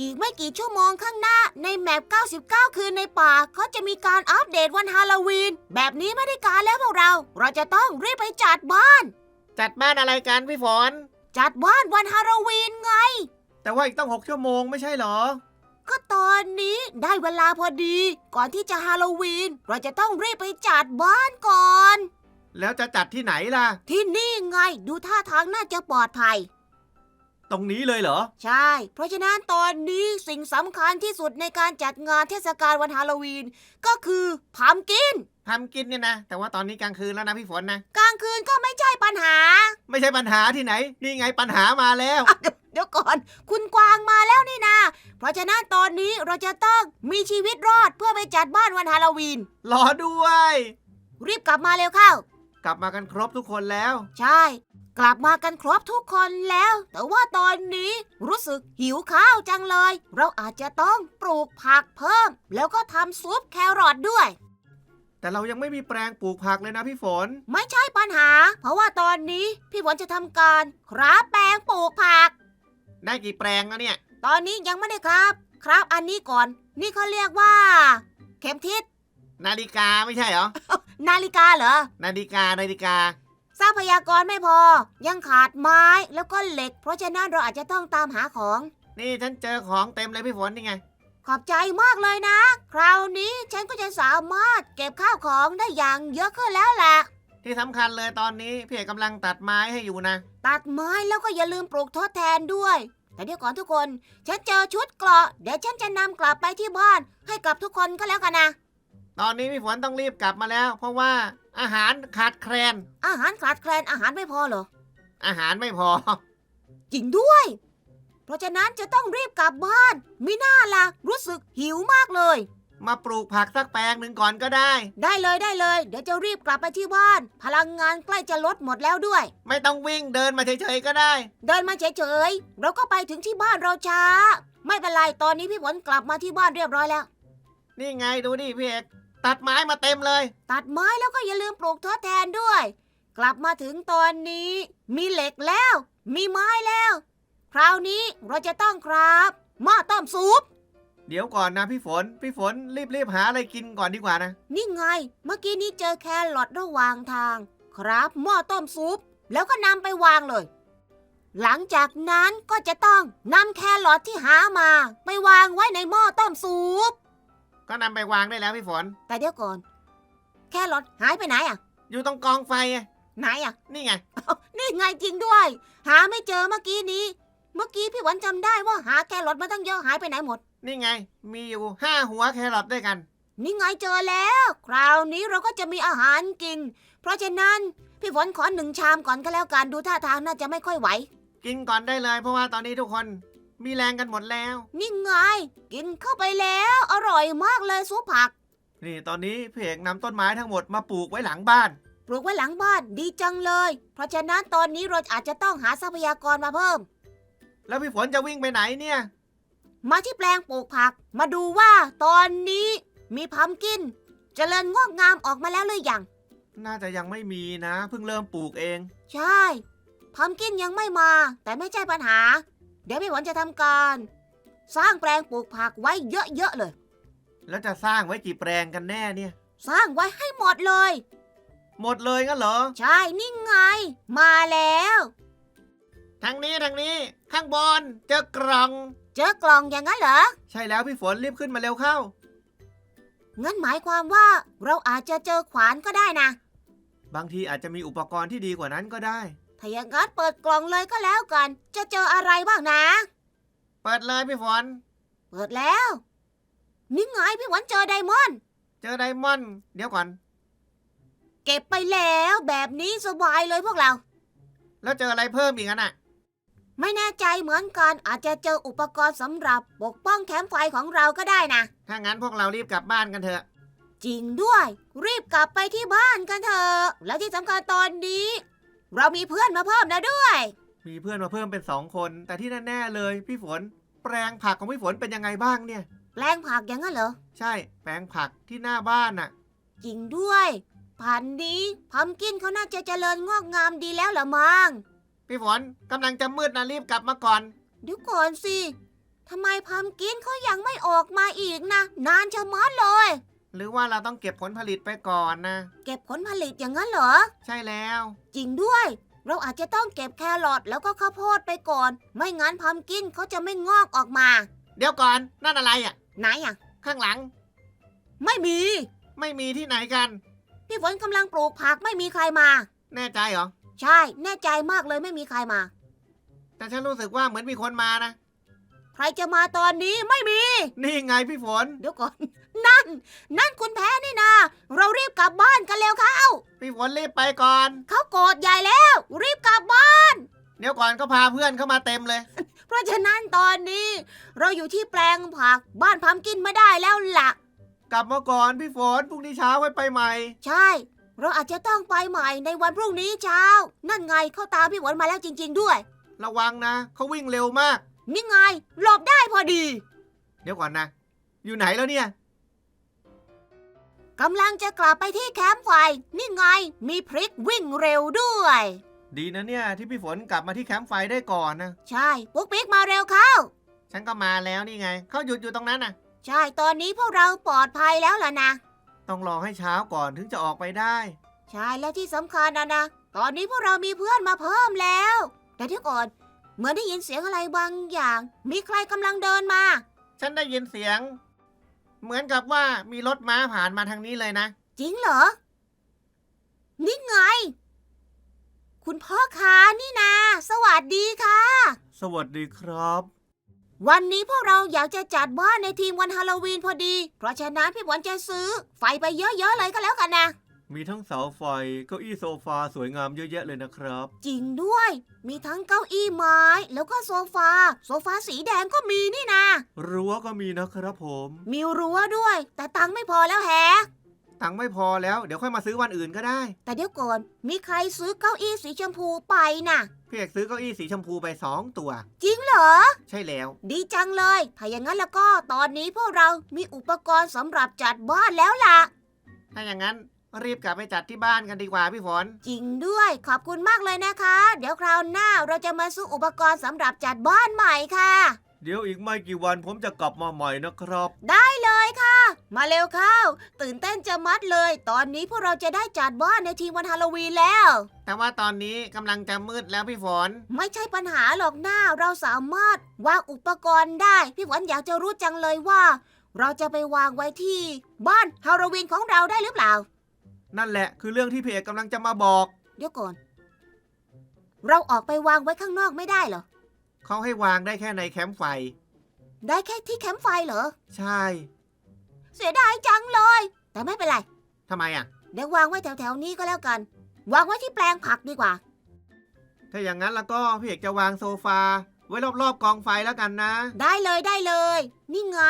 อีกไม่กี่ชั่วโมงข้างหน้า ในแมป 99 คืนในป่าเขาจะมีการอัปเดตวันฮาโลวีน แบบนี้ไม่ได้การแล้วพวกเรา เราจะต้องรีบไปจัดบ้าน จัดบ้านอะไรกันพี่ฝน จัดบ้านวันฮาโลวีนไง แต่ว่าอีกต้องหกชั่วโมงไม่ใช่เหรอ ก็ตอนนี้ได้เวลาพอดี ก่อนที่จะฮาโลวีน เราจะต้องรีบไปจัดบ้านก่อน แล้วจะจัดที่ไหนล่ะ ที่นี่ไงดูท่าทางน่าจะปลอดภัย ตรงนี้เลยเหรอ ใช่ เพราะฉะนั้นตอนนี้สิ่งสำคัญที่สุดในการจัดงานเทศกาลวันฮาโลวีน ก็คือพัมกินทำกินเนี่ยนะ แต่ว่าตอนนี้กลางคืนแล้วนะพี่ฝนนะ กลางคืนก็ไม่ใช่ปัญหา ไม่ใช่ปัญหาที่ไหน นี่ไงปัญหามาแล้ว เดี๋ยวก่อน คุณกวางมาแล้วนี่นา เพราะฉะนั้นตอนนี้เราจะต้องมีชีวิตรอดเพื่อไปจัดบ้านวันฮาโลวีน รอด้วย รีบกลับมาเร็วเข้ากลับมากันครบทุกคนแล้ว ใช่ กลับมากันครบทุกคนแล้ว แต่ว่าตอนนี้รู้สึกหิวข้าวจังเลย เราอาจจะต้องปลูกผักเพิ่ม แล้วก็ทำซุปแครอทด้วย แต่เรายังไม่มีแปลงปลูกผักเลยนะพี่ฝน ไม่ใช่ปัญหา เพราะว่าตอนนี้พี่ฝนจะทำการครับแปลงปลูกผัก ได้กี่แปลงแล้วเนี่ย ตอนนี้ยังไม่ได้ครับ ครับอันนี้ก่อน นี่เขาเรียกว่า เข็มทิศนาฬิกาไม่ใช่เหรอ นาฬิกาเหรอ นาฬิกานาฬิกา ทรัพยากรไม่พอ ยังขาดไม้แล้วก็เหล็ก เพราะฉะนั้นเราอาจจะต้องตามหาของ นี่ฉันเจอของเต็มเลยพี่ฝนนี่ไง ขอบใจมากเลยนะ คราวนี้ฉันก็จะสามารถเก็บข้าวของได้อย่างเยอะขึ้นแล้วแหละ ที่สำคัญเลยตอนนี้พี่เอกกำลังตัดไม้ให้อยู่นะ ตัดไม้แล้วก็อย่าลืมปลูกทดแทนด้วย แต่เดี๋ยวก่อนทุกคน ฉันเจอชุดเกราะ เดี๋ยวฉันจะนำกลับไปที่บ้าน ให้กับทุกคนก็แล้วกันนะ ตอนนี้พี่ฝนต้องรีบกลับมาแล้ว เพราะว่าอาหารขาดแคลน อาหารขาดแคลนอาหารไม่พอเหรอ อาหารไม่พอ จริงด้วย เพราะฉะนั้นจะต้องรีบกลับบ้าน มิน่าล่ะรู้สึกหิวมากเลย มาปลูกผักสักแปลงหนึ่งก่อนก็ได้ ได้เลยได้เลย เดี๋ยวจะรีบกลับไปที่บ้าน พลังงานใกล้จะลดหมดแล้วด้วย ไม่ต้องวิ่งเดินมาเฉยๆก็ได้ เดินมาเฉยๆเราก็ไปถึงที่บ้านเราช้า ไม่เป็นไรตอนนี้พี่ฝนกลับมาที่บ้านเรียบร้อยแล้ว นี่ไงดูดิพี่เอก ตัดไม้มาเต็มเลย ตัดไม้แล้วก็อย่าลืมปลูกทดแทนด้วย กลับมาถึงตอนนี้ มีเหล็กแล้ว มีไม้แล้ว คราวนี้เราจะต้องครับหม้อต้มซุปเดี๋ยวก่อนนะพี่ฝน พี่ฝนรีบๆหาอะไรกินก่อนดีกว่านะ นี่ไง เมื่อกี้นี้เจอแครอทระหว่างทาง ครับหม้อต้มซุป แล้วก็นำไปวางเลย หลังจากนั้นก็จะต้องนำแครอทที่หามา ไปวางไว้ในหม้อต้มซุป ก็นำไปวางได้แล้วพี่ฝน แต่เดี๋ยวก่อน แครอทหายไปไหนอะ อยู่ตรงกองไฟไงไหนอะ นี่ไง นี่ไงจริงด้วย หาไม่เจอเมื่อกี้นี้ เมื่อกี้พี่หวันจำได้ว่าหาแครอทมาตั้งเยอะหายไปไหนหมด นี่ไง มีอยู่ห้าหัวแครอทด้วยกัน นี่ไงเจอแล้ว คราวนี้เราก็จะมีอาหารกิน เพราะฉะนั้นพี่ฝนขอหนึ่งชามก่อนก็แล้วกันดูท่าทางน่าจะไม่ค่อยไหว กินก่อนได้เลย เพราะว่าตอนนี้ทุกคน มีแรงกันหมดแล้ว นี่ไง กินเข้าไปแล้ว อร่อยมากเลยซุปผัก นี่ตอนนี้พี่เอกนำต้นไม้ทั้งหมดมาปลูกไว้หลังบ้าน ปลูกไว้หลังบ้านดีจังเลย เพราะฉะนั้นตอนนี้เราอาจจะต้องหาทรัพยากรมาเพิ่ม แล้วพี่ฝนจะวิ่งไปไหนเนี่ย มาที่แปลงปลูกผัก มาดูว่าตอนนี้มีพัมกินจเจริญงอกงามออกมาแล้วหรือยัง น่าจะยังไม่มีนะ เพิ่งเริ่มปลูกเอง ใช่พัมกินยังไม่มา แต่ไม่ใช่ปัญหา เดี๋ยวพี่หวันจะทำการ สร้างแปลงปลูกผักไว้เยอะๆเลย แล้วจะสร้างไว้กี่แปลงกันแน่เนี่ย สร้างไว้ให้หมดเลย หมดเลยงั้นเหรอ ใช่นี่ไง มาแล้ว ทางนี้ทางนี้ ข้างบนเจอกล่อง เจอกล่องอย่างนั้นเหรอ ใช่แล้วพี่ฝนรีบขึ้นมาเร็วเข้า งั้นหมายความว่าเราอาจจะเจอขวานก็ได้นะ บางทีอาจจะมีอุปกรณ์ที่ดีกว่านั้นก็ได้ ถ้าอย่างนั้นเปิดกล่องเลยก็แล้วกัน จะเจออะไรบ้างนะ เปิดเลยพี่ฝน เปิดแล้ว นี่ไงพี่หวันเจอไดมอนด์เจอไดมอนด์เดี๋ยวก่อน เก็บไปแล้วแบบนี้สบายเลยพวกเรา แล้วเจออะไรเพิ่มอีกอะน่ะ ไม่แน่ใจเหมือนกันอาจจะเจออุปกรณ์สำหรับปกป้องแคมป์ไฟของเราก็ได้นะ ถ้างั้นพวกเรารีบกลับบ้านกันเถอะ จริงด้วย รีบกลับไปที่บ้านกันเถอะ แล้วที่สำคัญตอนนี้ เรามีเพื่อนมาเพิ่มแล้วด้วย มีเพื่อนมาเพิ่มเป็นสองคน แต่ที่แน่ๆเลย พี่ฝน แปลงผักของพี่ฝนเป็นยังไงบ้างเนี่ย แปลงผักอย่างนั้นเหรอ ใช่แปลงผักที่หน้าบ้านน่ะ จริงด้วยพันธุ์นี้พัมกินเขาน่าจะเจริญงอกงามดีแล้วละมั้งพี่ฝนกำลังจะมืดนะรีบกลับมาก่อนเดี๋ยวก่อนสิทำไมพัมกินเขายังไม่ออกมาอีกนะ นานชะมัดเลย หรือว่าเราต้องเก็บผลผลิตไปก่อนนะ เก็บผลผลิตอย่างนั้นเหรอ ใช่แล้ว จริงด้วย เราอาจจะต้องเก็บแครอทแล้วก็ข้าวโพดไปก่อน ไม่งั้นพัมกินเขาจะไม่งอกออกมา เดี๋ยวก่อนนั่นอะไรอะ ไหนอะ ข้างหลัง ไม่มี ไม่มีที่ไหนกัน พี่ฝนกำลังปลูกผักไม่มีใครมา แน่ใจเหรอ ใช่ แน่ใจมากเลยไม่มีใครมา แต่ฉันรู้สึกว่าเหมือนมีคนมานะ ใครจะมาตอนนี้ไม่มี นี่ไงพี่ฝน เดี๋ยวก่อน นั่น นั่นคุณแพ้นี่นาเรารีบกลับบ้านกันเร็วเข้า พี่ฝนรีบไปก่อน เขาโกรธใหญ่แล้ว รีบกลับบ้าน เดี๋ยวก่อนก็พาเพื่อนเข้ามาเต็มเลย เพราะฉะนั้นตอนนี้ เราอยู่ที่แปลงผักบ้านพัมกินไม่ได้แล้วล่ะ กลับมาก่อนพี่ฝนพรุ่งนี้เช้าไว้ไปใหม่ ใช่ เราอาจจะต้องไปใหม่ในวันพรุ่งนี้เช้า นั่นไงเขาตามพี่ฝนมาแล้วจริง ๆ ด้วย ระวังนะเขาวิ่งเร็วมาก นี่ไงหลบได้พอดีเดี๋ยวก่อนนะ อยู่ไหนแล้วเนี่ย กำลังจะกลับไปที่แคมป์ไฟ นี่ไง มีพริกวิ่งเร็วด้วย ดีนะเนี่ยที่พี่ฝนกลับมาที่แคมป์ไฟได้ก่อนนะ ใช่ปุ๊กปิ๊กมาเร็วเข้า ฉันก็มาแล้วนี่ไง เขาหยุดอยู่ตรงนั้นน่ะ ใช่ตอนนี้พวกเราปลอดภัยแล้วล่ะนะ ต้องรอให้เช้าก่อนถึงจะออกไปได้ ใช่และที่สำคัญนะนะ ตอนนี้พวกเรามีเพื่อนมาเพิ่มแล้ว แต่เดี๋ยวก่อน เหมือนได้ยินเสียงอะไรบางอย่าง มีใครกำลังเดินมา ฉันได้ยินเสียง เหมือนกับว่ามีรถม้าผ่านมาทางนี้เลยนะ จริงเหรอ นี่ไง คุณพ่อค้านี่นา สวัสดีค่ะ สวัสดีครับ วันนี้พวกเราอยากจะจัดบ้านในทีมวันฮาโลวีนพอดี เพราะฉะนั้นพี่ฝนจะซื้อ ไฟไปเยอะๆเลยก็แล้วกันนะ มีทั้งเสาไฟเก้าอี้โซฟาสวยงามเยอะแยะเลยนะครับ จริงด้วย มีทั้งเก้าอี้ไม้ แล้วก็โซฟา โซฟาสีแดงก็มีนี่นะ รั้วก็มีนะครับผม มีรั้วด้วย แต่ตังค์ไม่พอแล้วแฮะ ตังค์ไม่พอแล้วเดี๋ยวค่อยมาซื้อวันอื่นก็ได้แต่เดี๋ยวก่อน มีใครซื้อเก้าอี้สีชมพูไปน่ะ พี่เอกซื้อเก้าอี้สีชมพูไปสองตัว จริงเหรอ ใช่แล้ว ดีจังเลย ถ้าอย่างนั้นแล้วก็ตอนนี้พวกเรามีอุปกรณ์สำหรับจัดบ้านแล้วล่ะ ถ้าอย่างนั้น รีบกลับไปจัดที่บ้านกันดีกว่าพี่ฝน จริงด้วยขอบคุณมากเลยนะคะ เดี๋ยวคราวหน้าเราจะมาซื้ออุปกรณ์สำหรับจัดบ้านใหม่ค่ะ เดี๋ยวอีกไม่กี่วันผมจะกลับมาใหม่นะครับ ได้เลยค่ะ มาเร็วเข้า ตื่นเต้นจะมัดเลย ตอนนี้พวกเราจะได้จัดบ้านในทีมวันฮาโลวีนแล้ว แต่ว่าตอนนี้กำลังจะมืดแล้วพี่ฝน ไม่ใช่ปัญหาหรอกหน้าเราสามารถวางอุปกรณ์ได้ พี่หวันอยากจะรู้จังเลยว่า เราจะไปวางไว้ที่บ้านฮาโลวีนของเราได้หรือเปล่า นั่นแหละคือเรื่องที่พี่เอกกำลังจะมาบอก เดี๋ยวก่อน เราออกไปวางไว้ข้างนอกไม่ได้เหรอ เขาให้วางได้แค่ในแคมป์ไฟ ได้แค่ที่แคมป์ไฟเหรอ ใช่เสียดายจังเลย แต่ไม่เป็นไร ทำไมอะ เดี๋ยววางไว้แถวๆนี้ก็แล้วกัน วางไว้ที่แปลงผักดีกว่า ถ้าอย่างนั้นแล้วก็พี่เอกจะวางโซฟา ไว้รอบๆกองไฟแล้วกันนะ ได้เลยได้เลย นี่ไง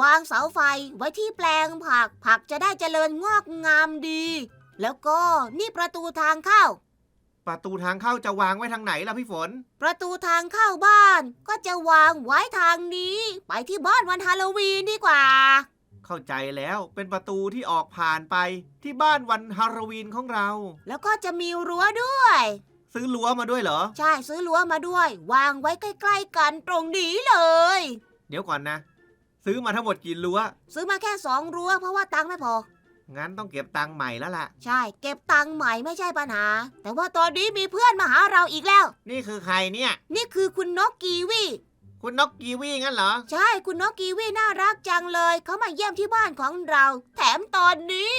วางเสาไฟไว้ที่แปลงผัก ผักจะได้เจริญงอกงามดี แล้วก็นี่ประตูทางเข้า ประตูทางเข้าจะวางไว้ทางไหนล่ะพี่ฝน ประตูทางเข้าบ้าน ก็จะวางไว้ทางนี้ ไปที่บ้านวันฮาโลวีนดีกว่า เข้าใจแล้วเป็นประตูที่ออกผ่านไปที่บ้านวันฮาโลวีนของเรา แล้วก็จะมีรั้วด้วย ซื้อรั้วมาด้วยเหรอ ใช่ซื้อรั้วมาด้วย วางไว้ใกล้ๆกันตรงนี้เลย เดี๋ยวก่อนนะ ซื้อมาทั้งหมดกี่รั้ว ซื้อมาแค่สองรั้วเพราะว่าตังค์ไม่พอ งั้นต้องเก็บตังค์ใหม่แล้วล่ะ ใช่ เก็บตังค์ใหม่ไม่ใช่ปัญหา แต่ว่าตอนนี้มีเพื่อนมาหาเราอีกแล้ว นี่คือใครเนี่ย นี่คือคุณนกกีวี คุณนกกีวีงั้นเหรอ ใช่คุณนกกีวีน่ารักจังเลย เขามาเยี่ยมที่บ้านของเรา แถมตอนนี้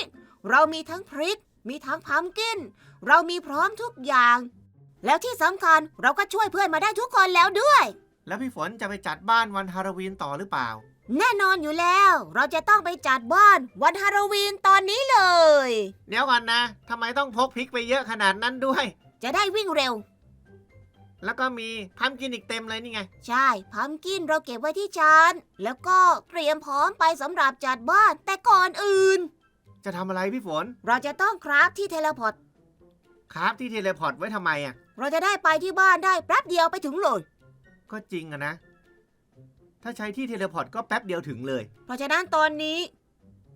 เรามีทั้งพริก มีทั้งพัมกิน เรามีพร้อมทุกอย่าง แล้วที่สำคัญเราก็ช่วยเพื่อนมาได้ทุกคนแล้วด้วย แล้วพี่ฝนจะไปจัดบ้านวันฮาโลวีนต่อหรือเปล่า แน่นอนอยู่แล้ว เราจะต้องไปจัดบ้านวันฮาโลวีนตอนนี้เลย เดี๋ยวก่อนนะทำไมต้องพกพริกไปเยอะขนาดนั้นด้วย จะได้วิ่งเร็ว แล้วก็มีพัมกินอีกเต็มเลยนี่ไง ใช่พัมกินเราเก็บไว้ที่จานแล้วก็เตรียมพร้อมไปสำหรับจัดบ้านแต่ก่อนอื่น จะทำอะไรพี่ฝน เราจะต้องคราฟที่เทเลพอร์ต ครับที่เทเลพอร์ตไว้ทำไมอะ เราจะได้ไปที่บ้านได้แป๊บเดียวไปถึงเลย ก็จริงอะนะ ถ้าใช้ที่เทเลพอร์ตก็แป๊บเดียวถึงเลย เพราะฉะนั้นตอนนี้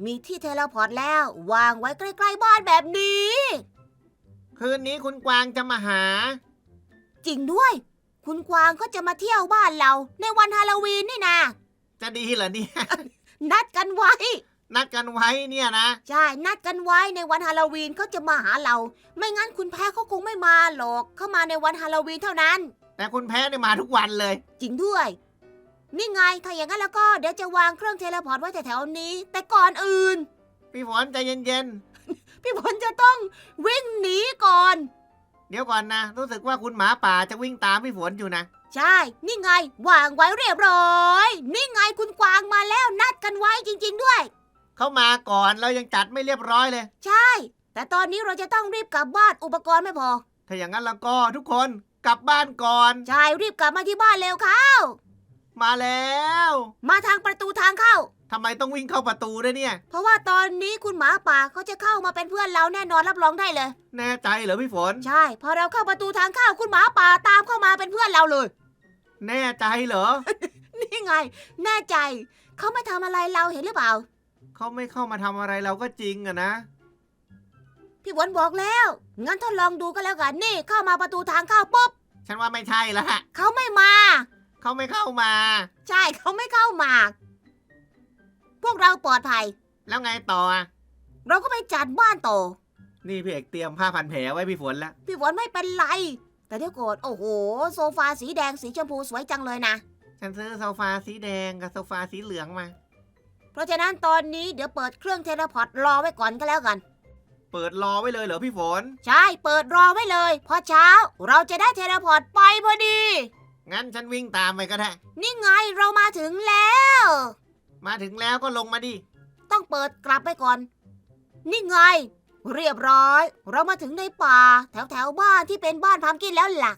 มีที่เทเลพอร์ตแล้ววางไว้ใกล้ๆบ้านแบบนี้ คืนนี้คุณกวางจะมาหา จริงด้วย คุณกวางก็จะมาเที่ยวบ้านเราในวันฮาโลวีนนี่นะจะดีเหรอเนี่ย นัดกันไว้ นัดกันไว้เนี่ยนะ ใช่ นัดกันไว้ในวันฮาโลวีนเขาจะมาหาเรา ไม่งั้นคุณแพ้เขาคงไม่มาหรอก เขามาในวันฮาโลวีนเท่านั้น แต่คุณแพ้เนี่ยมาทุกวันเลย จริงด้วย นี่ไง ถ้าอย่างนั้นแล้วก็เดี๋ยวจะวางเครื่องเทเลพอร์ตไว้แถวๆนี้ แต่ก่อนอื่น พี่ฝนใจเย็นพี่ฝนจะต้องวิ่งหนีก่อน ๆ เดี๋ยวก่อนนะ รู้สึกว่าคุณหมาป่าจะวิ่งตามพี่ฝนอยู่นะ ใช่ นี่ไง วางไว้เรียบร้อย นี่ไงคุณกวางมาแล้วนัดกันไว้จริง ๆด้วย เขามาก่อนเรายังจัดไม่เรียบร้อยเลย ใช่ แต่ตอนนี้เราจะต้องรีบกลับบ้านอุปกรณ์ไม่พอ ถ้าอย่างนั้นแล้วก็ทุกคนกลับบ้านก่อน ใช่รีบกลับมาที่บ้านเร็วค่ะมาแล้ว มาทางประตูทางเข้า ทำไมต้องวิ่งเข้าประตูด้วยเนี่ย เพราะว่าตอนนี้คุณหมาป่าเขาจะเข้ามาเป็นเพื่อนเราแน่นอนรับรองได้เลย แน่ใจเหรอพี่ฝน ใช่ พอเราเข้าประตูทางเข้าคุณหมาป่าตามเข้ามาเป็นเพื่อนเราเลย แน่ใจเหรอ นี่ไง แน่ใจ เขาไม่ทำอะไรเราเห็นหรือเปล่า เขาไม่เข้ามาทำอะไรเราก็จริงอะนะ พี่ฝนบอกแล้ว งั้นทดลองดูก็แล้วกัน นี่เข้ามาประตูทางเข้าปุ๊บฉันว่าไม่ใช่ละเขาไม่มา เขาไม่เข้ามา ใช่เขาไม่เข้ามา พวกเราปลอดภัย แล้วไงต่ออะเราก็ไปจัดบ้านโตอนี่พี่เอกเตรียมผ้าพันแผลไว้พี่ฝนแล้ว พี่ฝนไม่เป็นไร แต่เดี๋ยวโกรธโอ้โห โซฟาสีแดงสีชมพูสวยจังเลยนะ ฉันซื้อโซฟาสีแดงกับโซฟาสีเหลืองมา เพราะฉะนั้นตอนนี้เดี๋ยวเปิดเครื่องเทเลพอร์ตรอไว้ก่อนก็แล้วกัน เปิดรอไว้เลยเหรอพี่ฝน ใช่เปิดรอไว้เลยพอเช้าเราจะได้เทเลพอร์ตไปพอดี งั้นฉันวิ่งตามไปก็ได้ นี่ไงเรามาถึงแล้ว มาถึงแล้วก็ลงมาดิ ต้องเปิดกลับไปก่อน นี่ไง เรียบร้อย เรามาถึงในป่า แถวแถวๆบ้านที่เป็นบ้านพัมกินแล้วล่ะ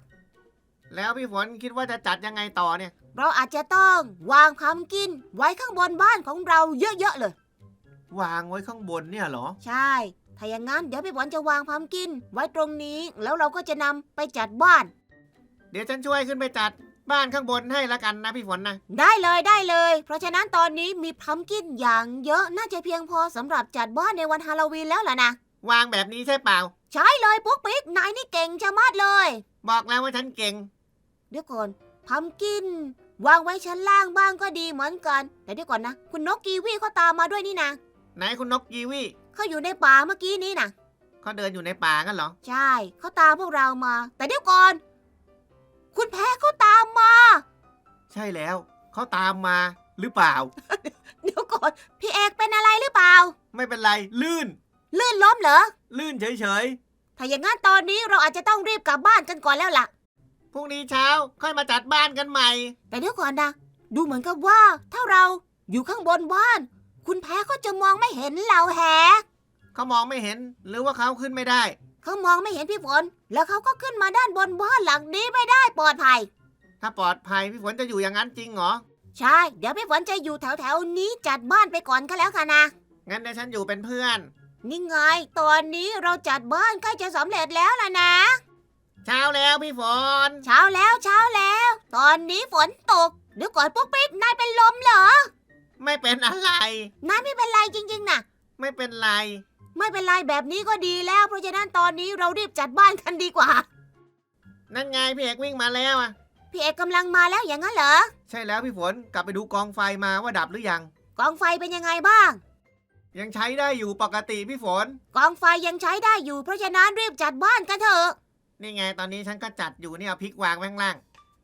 แล้วพี่ฝนคิดว่าจะจัดยังไงต่อเนี่ย เราอาจจะต้องวางพัมกินไว้ข้างบนบ้านของเราเยอะๆเลย วางไว้ข้างบนเนี่ยเหรอ ใช่ ถ้าอย่างนั้นเดี๋ยวพี่ฝนจะวางพัมกินไว้ตรงนี้แล้วเราก็จะนำไปจัดบ้าน เดี๋ยวฉันช่วยขึ้นไปจัดบ้านข้างบนให้ละกันนะพี่ฝนนะ ได้เลยได้เลย เพราะฉะนั้นตอนนี้มีพัมกินอย่างเยอะน่าจะเพียงพอสำหรับจัดบ้านในวันฮาโลวีนแล้วล่ะนะ วางแบบนี้ใช่เปล่า ใช่เลยปุ๊กปิ๊กนายนี่เก่งชะมัดเลย บอกแล้วว่าฉันเก่ง เดี๋ยวก่อนพัมกิน วางไว้ชั้นล่างบ้างก็ดีเหมือนกัน แต่เดี๋ยวก่อนนะ คุณนกกีวีเขาตามมาด้วยนี่นะไหนคุณนกกีวีเขาอยู่ในป่าเมื่อกี้นี้นะเขาเดินอยู่ในป่ากันเหรอ ใช่เขาตามพวกเรามา แต่เดี๋ยวก่อน คุณแพ้เขาตามมา ใช่แล้วเขาตามมาหรือเปล่า เดี๋ยวก่อนพี่เอกเป็นอะไรหรือเปล่า ไม่เป็นไรลื่น ลื่นล้มเหรอลื่นเฉยถ้าอย่างนั้นตอนนี้เราอาจจะต้องรีบกลับบ้านกันก่อนแล้วล่ะๆ พรุ่งนี้เช้าค่อยมาจัดบ้านกันใหม่ แต่เดี๋ยวก่อนนะ ดูเหมือนกับว่า ถ้าเราอยู่ข้างบนบ้าน คุณแพ้เขาจะมองไม่เห็นเราแฮะเขามองไม่เห็นหรือว่าเขาขึ้นไม่ได้ เขามองไม่เห็นพี่ฝน แล้วเขาก็ขึ้นมาด้านบนบ้านหลังนี้ไม่ได้ปลอดภัย ถ้าปลอดภัยพี่ฝนจะอยู่อย่างนั้นจริงเหรอ ใช่ เดี๋ยวพี่ฝนจะอยู่แถวแถวๆนี้จัดบ้านไปก่อนก็แล้วกันนะ งั้นเดี๋ยวฉันอยู่เป็นเพื่อน นี่ไง ตอนนี้เราจัดบ้านใกล้จะสำเร็จแล้วล่ะนะ เช้าแล้วพี่ฝน เช้าแล้วเช้าแล้ว ตอนนี้ฝนตกเดี๋ยวก่อนปุ๊กปิ๊กนายเป็นลมเหรอ ไม่เป็นอะไร นายไม่เป็นไรจริง ๆนะไม่เป็นไร ไม่เป็นไรแบบนี้ก็ดีแล้ว เพราะฉะนั้นตอนนี้เรารีบจัดบ้านกันดีกว่า นั่นไงพี่เอกวิ่งมาแล้วอะพี่เอกกำลังมาแล้วอย่างนั้นเหรอ ใช่แล้วพี่ฝนกลับไปดูกองไฟมาว่าดับหรือยัง กองไฟเป็นยังไงบ้าง ยังใช้ได้อยู่ปกติพี่ฝน กองไฟยังใช้ได้อยู่เพราะฉะนั้นรีบจัดบ้านกันเถอะ นี่ไงตอนนี้ฉันก็จัดอยู่เนี่ยเอาพริกวางไว้ข้างล่าง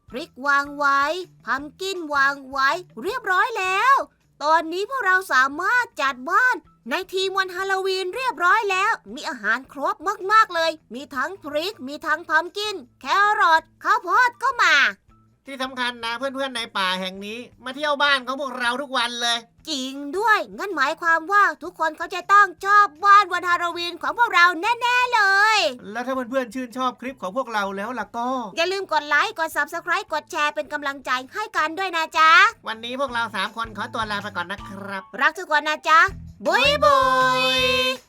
พริกวางไว้ พัมกินวางไว้ เรียบร้อยแล้ว ตอนนี้พวกเราสามารถจัดบ้านในทีมวันฮาโลวีนเรียบร้อยแล้ว มีอาหารครบมากๆเลย มีทั้งพริก มีทั้งพัมกิน แครอทข้าวโพดก็มา ที่สำคัญนะเพื่อนๆในป่าแห่งนี้ มาเที่ยวบ้านของพวกเราทุกวันเลย จริงด้วย งั้นหมายความว่าทุกคนเขาจะต้องชอบบ้านวันฮาโลวีนของพวกเราแน่ ๆ เลย แล้วถ้าเพื่อนๆชื่นชอบคลิปของพวกเราแล้วล่ะก็ อย่าลืมกดไลค์ กด Subscribe กดแชร์เป็นกำลังใจให้กันด้วยนะจ๊ะ วันนี้พวกเราสามคนขอตัวลาไปก่อนนะครับ รักทุกคนนะจ๊ะ บุยบุย